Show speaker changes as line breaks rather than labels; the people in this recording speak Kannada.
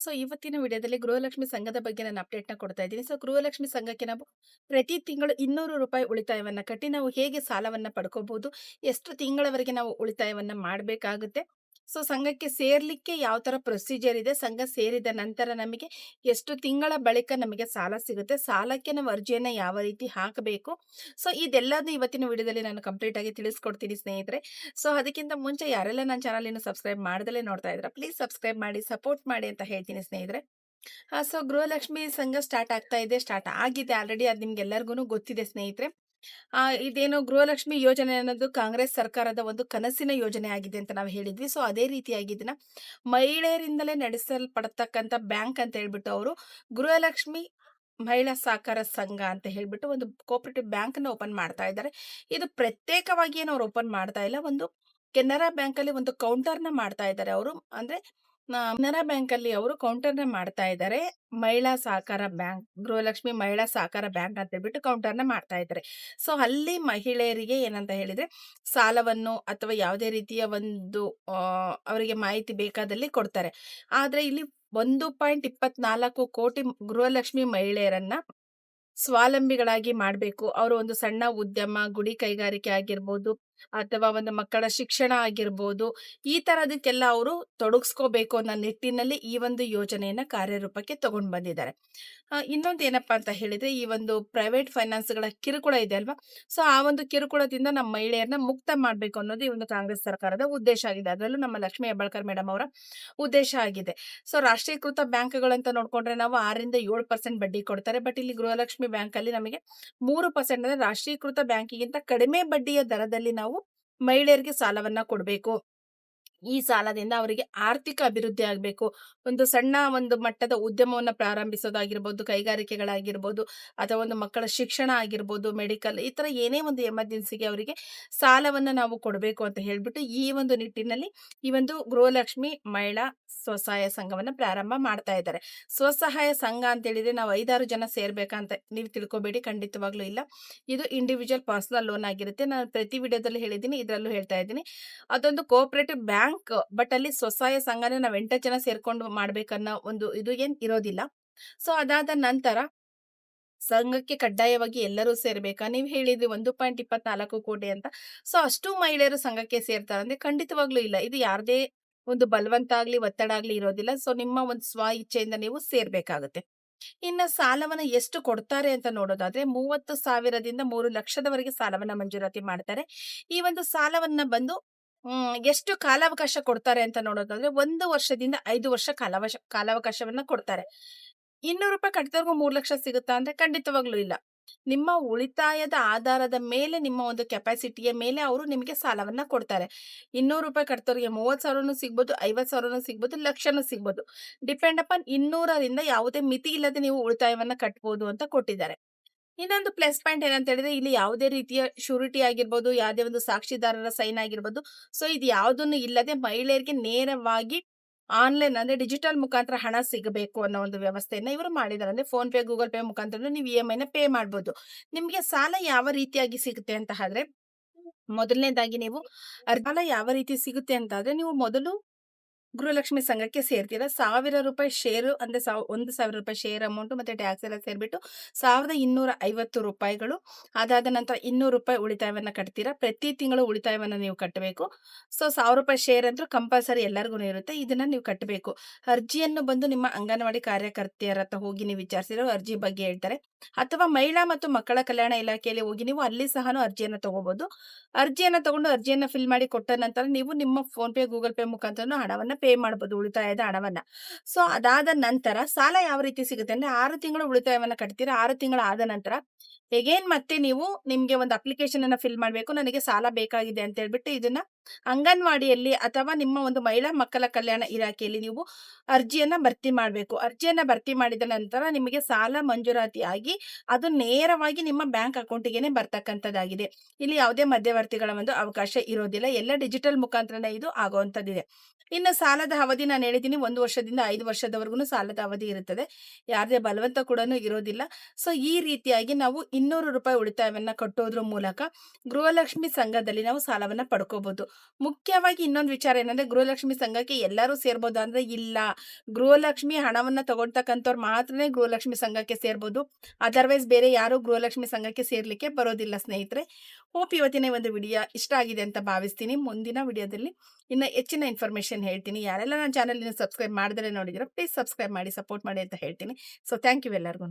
ಸೊ, ಇವತ್ತಿನ ವಿಡಿಯೋದಲ್ಲಿ ಗೃಹಲಕ್ಷ್ಮಿ ಸಂಘದ ಬಗ್ಗೆ ನಾನು ಅಪ್ಡೇಟ್ನ ಕೊಡ್ತಾ ಇದ್ದೀನಿ. ಸೊ, ಗೃಹಲಕ್ಷ್ಮಿ ಸಂಘಕ್ಕೆ ನಾವು ಪ್ರತಿ ತಿಂಗಳು ಇನ್ನೂರು ರೂಪಾಯಿ ಉಳಿತಾಯವನ್ನ ಕಟ್ಟಿ ನಾವು ಹೇಗೆ ಸಾಲವನ್ನ ಪಡ್ಕೋಬಹುದು ಎಷ್ಟು ತಿಂಗಳವರೆಗೆ ನಾವು ಉಳಿತಾಯವನ್ನ ಮಾಡಬೇಕಾಗುತ್ತೆ ಸೊ, ಸಂಘಕ್ಕೆ ಸೇರ್ಲಿಕ್ಕೆ ಯಾವ ತರ ಪ್ರೊಸೀಜರ್ ಇದೆ, ಸಂಘ ಸೇರಿದ ನಂತರ ನಮಗೆ ಎಷ್ಟು ತಿಂಗಳ ಬಳಿಕ ನಮಗೆ ಸಾಲ ಸಿಗುತ್ತೆ, ಸಾಲಕ್ಕೆ ನಾವು ಅರ್ಜಿಯನ್ನ ಯಾವ ರೀತಿ ಹಾಕಬೇಕು. ಸೊ, ಇದೆಲ್ಲದನ್ನು ಇವತ್ತಿನ ವಿಡಿಯೋದಲ್ಲಿ ನಾನು ಕಂಪ್ಲೀಟ್ ಆಗಿ ತಿಳಿಸ್ಕೊಡ್ತೀನಿ ಸ್ನೇಹಿತರೆ. ಸೊ, ಅದಕ್ಕಿಂತ ಮುಂಚೆ ಯಾರೆಲ್ಲ ನನ್ನ ಚಾನಲ್ ಇನ್ನು ಸಬ್ಸ್ಕ್ರೈಬ್ ಮಾಡದಲ್ಲೇ ನೋಡ್ತಾ ಇದ್ರ ಪ್ಲೀಸ್ ಸಬ್ಸ್ಕ್ರೈಬ್ ಮಾಡಿ ಸಪೋರ್ಟ್ ಮಾಡಿ ಅಂತ ಹೇಳ್ತೀನಿ ಸ್ನೇಹಿತರೆ. ಸೊ, ಗೃಹಲಕ್ಷ್ಮಿ ಸಂಘ ಸ್ಟಾರ್ಟ್ ಆಗ್ತಾ ಇದೆ ಸ್ಟಾರ್ಟ್ ಆಗಿದೆ ಆಲ್ರೆಡಿ ಅದು ನಿಮ್ಗೆಲ್ಲರಿಗೂ ಗೊತ್ತಿದೆ ಸ್ನೇಹಿತರೆ. ಆ, ಇದೇನು ಗೃಹಲಕ್ಷ್ಮಿ ಯೋಜನೆ ಅನ್ನೋದು ಕಾಂಗ್ರೆಸ್ ಸರ್ಕಾರದ ಒಂದು ಕನಸಿನ ಯೋಜನೆ ಆಗಿದೆ ಅಂತ ನಾವು ಹೇಳಿದ್ವಿ. ಸೊ ಅದೇ ರೀತಿಯಾಗಿ ಇದನ್ನ ಮಹಿಳೆಯರಿಂದಲೇ ನಡೆಸಲ್ಪಡತಕ್ಕಂತ ಬ್ಯಾಂಕ್ ಅಂತ ಹೇಳ್ಬಿಟ್ಟು ಅವರು ಗೃಹಲಕ್ಷ್ಮಿ ಮಹಿಳಾ ಸಹಕಾರ ಸಂಘ ಅಂತ ಹೇಳ್ಬಿಟ್ಟು ಒಂದು ಕೋಪರೇಟಿವ್ ಬ್ಯಾಂಕ್ ಅನ್ನು ಓಪನ್ ಮಾಡ್ತಾ ಇದ್ದಾರೆ. ಇದು ಪ್ರತ್ಯೇಕವಾಗಿ ಏನು ಅವ್ರು ಓಪನ್ ಮಾಡ್ತಾ ಇಲ್ಲ. ಒಂದು ಕೆನರಾ ಬ್ಯಾಂಕ್ ಅಲ್ಲಿ ಒಂದು ಕೌಂಟರ್ನ ಮಾಡ್ತಾ ಇದ್ದಾರೆ ಅವರು. ಅಂದ್ರೆ ನ- ಕೆನರಾ ಬ್ಯಾಂಕ್ ಅಲ್ಲಿ ಅವರು ಕೌಂಟರ್ನ ಮಾಡ್ತಾ ಇದ್ದಾರೆ ಮಹಿಳಾ ಸಹಕಾರ ಬ್ಯಾಂಕ್, ಗೃಹಲಕ್ಷ್ಮಿ ಮಹಿಳಾ ಸಹಕಾರ ಬ್ಯಾಂಕ್ ಅಂತ ಹೇಳ್ಬಿಟ್ಟು ಕೌಂಟರ್ನ ಮಾಡ್ತಾ ಇದ್ದಾರೆ ಸೊ ಅಲ್ಲಿ ಮಹಿಳೆಯರಿಗೆ ಏನಂತ ಹೇಳಿದ್ರೆ, ಸಾಲವನ್ನು ಅಥವಾ ಯಾವುದೇ ರೀತಿಯ ಒಂದು ಅವರಿಗೆ ಮಾಹಿತಿ ಬೇಕಾದಲ್ಲಿ ಕೊಡ್ತಾರೆ. ಆದ್ರೆ ಇಲ್ಲಿ ಒಂದು ಪಾಯಿಂಟ್ ಇಪ್ಪತ್ನಾಲ್ಕು ಕೋಟಿ ಗೃಹಲಕ್ಷ್ಮಿ ಮಹಿಳೆಯರನ್ನ ಸ್ವಾವಲಂಬಿಗಳಾಗಿ ಮಾಡಬೇಕು. ಅವರು ಒಂದು ಸಣ್ಣ ಉದ್ಯಮ, ಗುಡಿ ಕೈಗಾರಿಕೆ ಆಗಿರ್ಬೋದು ಅಥವಾ ಒಂದು ಮಕ್ಕಳ ಶಿಕ್ಷಣ ಆಗಿರ್ಬೋದು, ಈ ತರದಕ್ಕೆಲ್ಲ ಅವರು ತೊಡಗಿಸ್ಕೋಬೇಕು ಅನ್ನೋ ನಿಟ್ಟಿನಲ್ಲಿ ಈ ಒಂದು ಯೋಜನೆಯನ್ನ ಕಾರ್ಯರೂಪಕ್ಕೆ ತಗೊಂಡು ಬಂದಿದ್ದಾರೆ. ಇನ್ನೊಂದು ಏನಪ್ಪಾ ಅಂತ ಹೇಳಿದ್ರೆ, ಈ ಒಂದು ಪ್ರೈವೇಟ್ ಫೈನಾನ್ಸ್ಗಳ ಕಿರುಕುಳ ಇದೆ ಅಲ್ವಾ? ಸೊ, ಆ ಒಂದು ಕಿರುಕುಳದಿಂದ ನಮ್ಮ ಮಹಿಳೆಯರನ್ನ ಮುಕ್ತ ಮಾಡಬೇಕು ಅನ್ನೋದು ಈ ಒಂದು ಕಾಂಗ್ರೆಸ್ ಸರ್ಕಾರದ ಉದ್ದೇಶ ಆಗಿದೆ. ಅದರಲ್ಲೂ ನಮ್ಮ ಲಕ್ಷ್ಮಿ ಹೆಬ್ಬಾಳ್ಕರ್ ಮೇಡಮ್ ಅವರ ಉದ್ದೇಶ ಆಗಿದೆ. ಸೊ, ರಾಷ್ಟ್ರೀಕೃತ ಬ್ಯಾಂಕ್ಗಳಂತ ನೋಡ್ಕೊಂಡ್ರೆ ನಾವು ಆರರಿಂದ ಏಳು ಪರ್ಸೆಂಟ್ ಬಡ್ಡಿ ಕೊಡ್ತಾರೆ. ಬಟ್ ಇಲ್ಲಿ ಗೃಹಲಕ್ಷ್ಮಿ ಬ್ಯಾಂಕ್ ಅಲ್ಲಿ ನಮಗೆ ಮೂರು ಪರ್ಸೆಂಟ್ ಅಂದ್ರೆ ರಾಷ್ಟ್ರೀಕೃತ ಬ್ಯಾಂಕಿಗಿಂತ ಕಡಿಮೆ ಬಡ್ಡಿಯ ದರದಲ್ಲಿ ನಾವು ಮಹಿಳೆಯರಿಗೆ ಸಾಲವನ್ನ ಕೊಡಬೇಕು. ಈ ಸಾಲದಿಂದ ಅವರಿಗೆ ಆರ್ಥಿಕ ಅಭಿವೃದ್ಧಿ ಆಗಬೇಕು. ಒಂದು ಸಣ್ಣ ಒಂದು ಮಟ್ಟದ ಉದ್ಯಮವನ್ನು ಪ್ರಾರಂಭಿಸೋದಾಗಿರ್ಬೋದು, ಕೈಗಾರಿಕೆಗಳಾಗಿರ್ಬೋದು, ಅಥವಾ ಒಂದು ಮಕ್ಕಳ ಶಿಕ್ಷಣ ಆಗಿರ್ಬೋದು, ಮೆಡಿಕಲ್ ಈ ಥರ ಏನೇ ಒಂದು ಎಮರ್ಜೆನ್ಸಿಗೆ ಅವರಿಗೆ ಸಾಲವನ್ನು ನಾವು ಕೊಡಬೇಕು ಅಂತ ಹೇಳಿಬಿಟ್ಟು ಈ ಒಂದು ನಿಟ್ಟಿನಲ್ಲಿ ಈ ಒಂದು ಗೃಹಲಕ್ಷ್ಮಿ ಮಹಿಳಾ ಸ್ವಸಹಾಯ ಸಂಘವನ್ನು ಪ್ರಾರಂಭ ಮಾಡ್ತಾ ಇದ್ದಾರೆ. ಸ್ವಸಹಾಯ ಸಂಘ ಅಂತ ಹೇಳಿದ್ರೆ ನಾವು ಐದಾರು ಜನ ಸೇರ್ಬೇಕಂತ ನೀವು ತಿಳ್ಕೊಬೇಡಿ, ಖಂಡಿತವಾಗ್ಲೂ ಇಲ್ಲ. ಇದು ಇಂಡಿವಿಜುವಲ್ ಪರ್ಸನಲ್ ಲೋನ್ ಆಗಿರುತ್ತೆ. ನಾನು ಪ್ರತಿ ವಿಡಿಯೋದಲ್ಲಿ ಹೇಳಿದ್ದೀನಿ, ಇದರಲ್ಲೂ ಹೇಳ್ತಾ ಇದ್ದೀನಿ. ಅದೊಂದು ಕೋಆಪರೇಟಿವ್ ಬ್ಯಾಂಕ್ ಬಟ್ ಅಲ್ಲಿ ಸ್ವಸಹಾಯ ಸಂಘನ ನಾವ್ ಎಂಟು ಜನ ಸೇರ್ಕೊಂಡು ಮಾಡ್ಬೇಕನ್ನೋ ಒಂದು ಇದು ಏನ್ ಇರೋದಿಲ್ಲ. ಸೊ, ಅದಾದ ನಂತರ ಸಂಘಕ್ಕೆ ಕಡ್ಡಾಯವಾಗಿ ಎಲ್ಲರೂ ಸೇರ್ಬೇಕಾ? ನೀವು ಹೇಳಿದ್ರಿ ಒಂದು ಪಾಯಿಂಟ್ ಇಪ್ಪತ್ನಾಲ್ಕು ಕೋಟಿ ಅಂತ. ಸೊ, ಅಷ್ಟು ಮಹಿಳೆಯರು ಸಂಘಕ್ಕೆ ಸೇರ್ತಾರೆ ಅಂದ್ರೆ ಖಂಡಿತವಾಗ್ಲೂ ಇಲ್ಲ. ಇದು ಯಾರದೇ ಒಂದು ಬಲವಂತ ಆಗ್ಲಿ, ಒತ್ತಡ ಆಗ್ಲಿ ಇರೋದಿಲ್ಲ. ಸೊ, ನಿಮ್ಮ ಒಂದು ಸ್ವ ಇಚ್ಛೆಯಿಂದ ನೀವು ಸೇರ್ಬೇಕಾಗುತ್ತೆ. ಇನ್ನ ಸಾಲವನ್ನ ಎಷ್ಟು ಕೊಡ್ತಾರೆ ಅಂತ ನೋಡೋದಾದ್ರೆ ಮೂವತ್ತು ಸಾವಿರದಿಂದ ಮೂರು ಲಕ್ಷದವರೆಗೆ ಸಾಲವನ್ನ ಮಂಜೂರಾತಿ ಮಾಡ್ತಾರೆ. ಈ ಒಂದು ಸಾಲವನ್ನ ಬಂದು ಎಷ್ಟು ಕಾಲಾವಕಾಶ ಕೊಡ್ತಾರೆ ಅಂತ ನೋಡೋದಾದ್ರೆ ಒಂದು ವರ್ಷದಿಂದ ಐದು ವರ್ಷ ಕಾಲಾವಶ, ಕಾಲಾವಕಾಶವನ್ನ ಕೊಡ್ತಾರೆ. ಇನ್ನೂರು ರೂಪಾಯಿ ಕಟ್ಟಿದವ್ರಿಗೂ ಮೂರು ಲಕ್ಷ ಸಿಗುತ್ತಾ ಅಂದ್ರೆ ಖಂಡಿತವಾಗ್ಲೂ ಇಲ್ಲ. ನಿಮ್ಮ ಉಳಿತಾಯದ ಆಧಾರದ ಮೇಲೆ ನಿಮ್ಮ ಒಂದು ಕೆಪಾಸಿಟಿಯ ಮೇಲೆ ಅವರು ನಿಮಗೆ ಸಾಲವನ್ನ ಕೊಡ್ತಾರೆ. ಇನ್ನೂರು ರೂಪಾಯಿ ಕಟ್ತವ್ರಿಗೆ ಮೂವತ್ತು ಸಾವಿರನೂ ಸಿಗ್ಬೋದು ಐವತ್ ಸಾವಿರನೂ ಸಿಗ್ಬೋದು, ಲಕ್ಷನೂ ಸಿಗ್ಬೋದು. ಡಿಪೆಂಡ್ ಅಪಾನ್ ಇನ್ನೂರರಿಂದ ಯಾವುದೇ ಮಿತಿ ಇಲ್ಲದೆ ನೀವು ಉಳಿತಾಯವನ್ನ ಕಟ್ಬೋದು ಅಂತ ಕೊಟ್ಟಿದ್ದಾರೆ. ಇನ್ನೊಂದು ಪ್ಲಸ್ ಪಾಯಿಂಟ್ ಏನಂತ ಹೇಳಿದ್ರೆ, ಇಲ್ಲಿ ಯಾವುದೇ ರೀತಿಯ ಶೂರಿಟಿ ಆಗಿರ್ಬೋದು, ಯಾವುದೇ ಒಂದು ಸಾಕ್ಷಿದಾರರ ಸೈನ್ ಆಗಿರ್ಬೋದು. ಸೊ, ಇದು ಯಾವುದನ್ನು ಇಲ್ಲದೆ ಮಹಿಳೆಯರಿಗೆ ನೇರವಾಗಿ ಆನ್ಲೈನ್ ಅಂದ್ರೆ ಡಿಜಿಟಲ್ ಮುಖಾಂತರ ಹಣ ಸಿಗಬೇಕು ಅನ್ನೋ ಒಂದು ವ್ಯವಸ್ಥೆಯನ್ನ ಇವರು ಮಾಡಿದ್ದಾರೆ. ಅಂದ್ರೆ ಫೋನ್ ಪೇ, ಗೂಗಲ್ ಪೇ ಮುಖಾಂತರ ನೀವು ಇ ಎಂ ಐನ ಪೇ ಮಾಡ್ಬೋದು. ನಿಮ್ಗೆ ಸಾಲ ಯಾವ ರೀತಿಯಾಗಿ ಸಿಗುತ್ತೆ ಅಂತ ಆದ್ರೆ, ಮೊದಲನೇದಾಗಿ ನೀವು, ಸಾಲ ಯಾವ ರೀತಿ ಸಿಗುತ್ತೆ ಅಂತ ಆದ್ರೆ, ನೀವು ಮೊದಲು ಗೃಹಲಕ್ಷ್ಮಿ ಸಂಘಕ್ಕೆ ಸೇರ್ತೀರಾ ಸಾವಿರ ರೂಪಾಯಿ ಶೇರು ಅಂದರೆ ಸಾವ್ ಒಂದು ಸಾವಿರ ರೂಪಾಯಿ ಶೇರ್ ಅಮೌಂಟು ಮತ್ತು ಟ್ಯಾಕ್ಸ್ ಎಲ್ಲ ಸೇರಿಬಿಟ್ಟು ಸಾವಿರದ ಇನ್ನೂರ ಐವತ್ತು ರೂಪಾಯಿಗಳು. ಅದಾದ ನಂತರ ಇನ್ನೂರು ರೂಪಾಯಿ ಉಳಿತಾಯವನ್ನು ಕಟ್ತೀರಾ? ಪ್ರತಿ ತಿಂಗಳು ಉಳಿತಾಯವನ್ನು ನೀವು ಕಟ್ಟಬೇಕು. ಸೊ ಸಾವಿರ ರೂಪಾಯಿ ಶೇರ್ ಅಂತೂ ಕಂಪಲ್ಸರಿ ಎಲ್ಲರಿಗೂ ಇರುತ್ತೆ. ಇದನ್ನು ನೀವು ಕಟ್ಟಬೇಕು. ಅರ್ಜಿಯನ್ನು ಬಂದು ನಿಮ್ಮ ಅಂಗನವಾಡಿ ಕಾರ್ಯಕರ್ತೆಯರ ಹತ್ರ ಹೋಗಿ ನೀವು ವಿಚಾರಿಸಿರೋ ಅರ್ಜಿ ಬಗ್ಗೆ ಹೇಳ್ತಾರೆ. ಅಥವಾ ಮಹಿಳಾ ಮತ್ತು ಮಕ್ಕಳ ಕಲ್ಯಾಣ ಇಲಾಖೆಯಲ್ಲಿ ಹೋಗಿ ನೀವು ಅಲ್ಲಿ ಸಹ ಅರ್ಜಿಯನ್ನು ತಗೋಬಹುದು ಅರ್ಜಿಯನ್ನು ತಗೊಂಡು ಅರ್ಜಿಯನ್ನು ಫಿಲ್ ಮಾಡಿ ಕೊಟ್ಟ ನಂತರ ನೀವು ನಿಮ್ಮ ಫೋನ್ ಪೇ ಗೂಗಲ್ ಪೇ ಮುಖಾಂತರ ಹಣವನ್ನ ಪೇ ಮಾಡಬಹುದು ಉಳಿತಾಯದ ಹಣವನ್ನ. ಸೊ ಅದಾದ ನಂತರ ಸಾಲ ಯಾವ ರೀತಿ ಸಿಗುತ್ತೆ ಅಂದ್ರೆ ಆರು ತಿಂಗಳು ಉಳಿತಾಯವನ್ನ ಕಟ್ತೀರಾ, ಆರು ತಿಂಗಳು ಆದ ನಂತರ ಎಗೇನ್ ಮತ್ತೆ ನೀವು ನಿಮ್ಗೆ ಒಂದು ಅಪ್ಲಿಕೇಶನ್ ಅನ್ನ ಫಿಲ್ ಮಾಡ್ಬೇಕು, ನನಗೆ ಸಾಲ ಬೇಕಾಗಿದೆ ಅಂತ ಹೇಳ್ಬಿಟ್ಟು ಇದನ್ನ ಅಂಗನವಾಡಿಯಲ್ಲಿ ಅಥವಾ ನಿಮ್ಮ ಒಂದು ಮಹಿಳಾ ಮಕ್ಕಳ ಕಲ್ಯಾಣ ಇಲಾಖೆಯಲ್ಲಿ ನೀವು ಅರ್ಜಿಯನ್ನ ಭರ್ತಿ ಮಾಡಬೇಕು. ಅರ್ಜಿಯನ್ನ ಭರ್ತಿ ಮಾಡಿದ ನಂತರ ನಿಮಗೆ ಸಾಲ ಮಂಜೂರಾತಿ ಆಗಿ ಅದು ನೇರವಾಗಿ ನಿಮ್ಮ ಬ್ಯಾಂಕ್ ಅಕೌಂಟಿಗೆನೆ ಬರ್ತಕ್ಕಂಥದ್ದಾಗಿದೆ. ಇಲ್ಲಿ ಯಾವುದೇ ಮಧ್ಯವರ್ತಿಗಳ ಒಂದು ಅವಕಾಶ ಇರೋದಿಲ್ಲ. ಎಲ್ಲ ಡಿಜಿಟಲ್ ಮುಖಾಂತರನೇ ಇದು ಆಗುವಂಥದ್ದಿದೆ. ಇನ್ನು ಸಾಲದ ಅವಧಿ ನಾನು ಹೇಳಿದ್ದೀನಿ. ಒಂದು ವರ್ಷದಿಂದ ಐದು ವರ್ಷದವರೆಗೂ ಸಾಲದ ಅವಧಿ ಇರುತ್ತದೆ. ಯಾರದೇ ಬಲವಂತ ಕೂಡ ಇರೋದಿಲ್ಲ. ಸೊ, ಈ ರೀತಿಯಾಗಿ ನಾವು ಇನ್ನೂರು ರೂಪಾಯಿ ಉಳಿತಾಯವನ್ನು ಕಟ್ಟೋದ್ರ ಮೂಲಕ ಗೃಹಲಕ್ಷ್ಮಿ ಸಂಘದಲ್ಲಿ ನಾವು ಸಾಲವನ್ನು ಪಡ್ಕೋಬಹುದು ಮುಖ್ಯವಾಗಿ ಇನ್ನೊಂದು ವಿಚಾರ ಏನಂದ್ರೆ ಗೃಹಲಕ್ಷ್ಮಿ ಸಂಘಕ್ಕೆ ಎಲ್ಲರೂ ಸೇರ್ಬೋದು ಅಂದ್ರೆ ಇಲ್ಲ. ಗೃಹಲಕ್ಷ್ಮಿ ಹಣವನ್ನ ತಗೊಳ್ತಕ್ಕಂಥವ್ರು ಮಾತ್ರನೇ ಗೃಹಲಕ್ಷ್ಮಿ ಸಂಘಕ್ಕೆ ಸೇರ್ಬೋದು. ಅದರ್ವೈಸ್ ಬೇರೆ ಯಾರು ಗೃಹಲಕ್ಷ್ಮಿ ಸಂಘಕ್ಕೆ ಸೇರ್ಲಿಕ್ಕೆ ಬರೋದಿಲ್ಲ ಸ್ನೇಹಿತರೆ. ಹೋಪ್ ಇವತ್ತಿನ ಒಂದು ವಿಡಿಯೋ ಇಷ್ಟ ಆಗಿದೆ ಅಂತ ಭಾವಿಸ್ತೀನಿ. ಮುಂದಿನ ವಿಡಿಯೋದಲ್ಲಿ ಇನ್ನು ಹೆಚ್ಚಿನ ಇನ್ಫಾರ್ಮೇಶನ್ ಹೇಳ್ತೀನಿ. ಯಾರೆಲ್ಲ ನನ್ನ ಚಾನಲ್ ಸಬ್ಸ್ಕ್ರೈಬ್ ಮಾಡಿದ್ರೆ ನೋಡಿದ್ರೆ ಪ್ಲೀಸ್ ಸಬ್ಸ್ಕ್ರೈಬ್ ಮಾಡಿ ಸಪೋರ್ಟ್ ಮಾಡಿ ಅಂತ ಹೇಳ್ತೀನಿ. ಸೊ ಥ್ಯಾಂಕ್ ಯು ಎಲ್ಲರಿಗೂ